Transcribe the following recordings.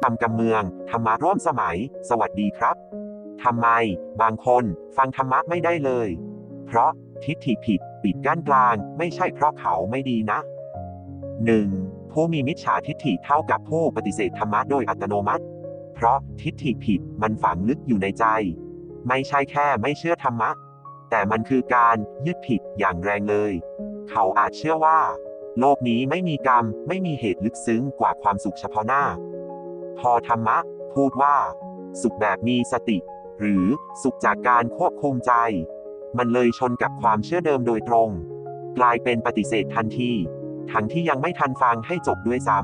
ทำกำเมือง ธรรมะร่วมสมัย สวัสดีครับ ทำไม บางคนฟังธรรมะไม่ได้เลย เพราะทิฏฐิผิด ปิดกั้นกลาง ไม่ใช่เพราะเขาไม่ดีนะ 1. ผู้มีมิจฉาทิฏฐิเท่ากับผู้ปฏิเสธธรรมะโดยอัตโนมัติ เพราะทิฏฐิผิดมันฝังลึกอยู่ในใจ ไม่ใช่แค่ไม่เชื่อธรรมะ แต่มันคือการยึดผิดอย่างแรงเลย เขาอาจเชื่อว่า โลกนี้ไม่มีกรรม ไม่มีเหตุลึกซึ้งกว่าความสุขเฉพาะหน้า พอธรรมะ พูดว่า สุขแบบมีสติ หรือสุขจากการควบคุมใจ มันเลยชนกับความเชื่อเดิมโดยตรง กลายเป็นปฏิเสธทันที ทั้งที่ยังไม่ทันฟังให้จบด้วยซ้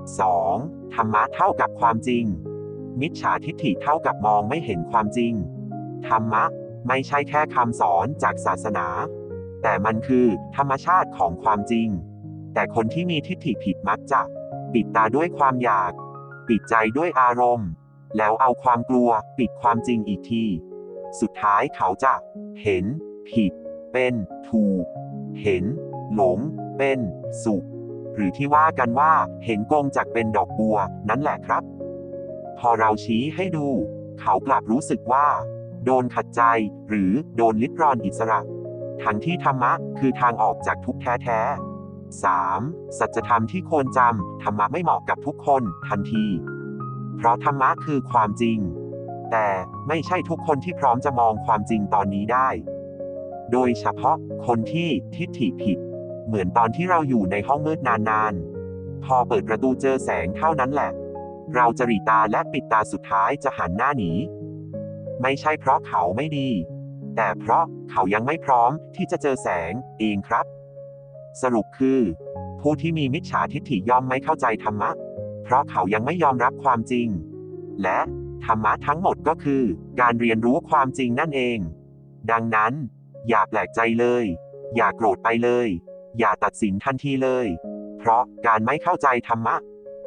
ำ 2. ธรรมะเท่ากับความจริง มิจฉาทิฏฐิเท่ากับมองไม่เห็นความจริง ธรรมะไม่ใช่แค่คำสอนจากศาสนา แต่มันคือธรรมชาติของความจริง แต่คนที่มีทิฏฐิผิดมักจะ ปิดตาด้วยความอยาก ปิดใจด้วยอารมณ์ แล้วเอาความกลัวปิดความจริงอีกที สุดท้ายเขาจะ เห็น ผิด เป็นถูก เห็น หลง เป็น สุข หรือที่ว่ากันว่า เห็นกงจากเป็นดอกบัว นั่นแหละครับ พอเราชี้ให้ดู เขากลับรู้สึกว่า โดนขัดใจ หรือโดนลิดรอนอิสระทั้งที่ธรรมะคือทางออกจากทุกแท้ๆ 3. สัจธรรมที่ควรจำ ธรรมะไม่เหมาะกับทุกคน ทันที เพราะธรรมะคือความจริง แต่ไม่ใช่ทุกคนที่พร้อมจะมองความจริงตอนนี้ได้ โดยเฉพาะคนที่ทิฏฐิผิด เหมือนตอนที่เราอยู่ในห้องมืดนานๆ พอเปิดประตูเจอแสงเท่านั้นแหละ เราจะหรีตาและปิดตาสุดท้ายจะหันหน้าหนี ไม่ใช่เพราะเขาไม่ดี แต่เพราะเขายังไม่พร้อมที่จะเจอแสงเองครับ สรุปคือ ผู้ที่มีมิจฉาทิฏฐิย่อมไม่เข้าใจธรรมะ เพราะเขายังไม่ยอมรับความจริง และธรรมะทั้งหมดก็คือ การเรียนรู้ความจริงนั่นเอง ดังนั้น อย่าแปลกใจเลย อย่าโกรธไปเลย อย่าตัดสินทันทีเลย เพราะการไม่เข้าใจธรรมะ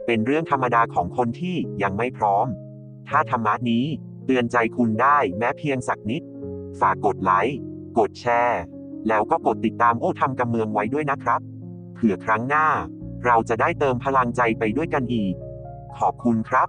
เป็นเรื่องธรรมดาของคนที่ยังไม่พร้อม ถ้าธรรมะนี้เตือนใจคุณได้แม้เพียงสักนิด ฝากกดไลค์ กดแชร์ แล้วก็กดติดตามโอ้ทำกำเมืองไว้ด้วยนะครับ เผื่อครั้งหน้า เราจะได้เติมพลังใจไปด้วยกันอีก ขอบคุณครับ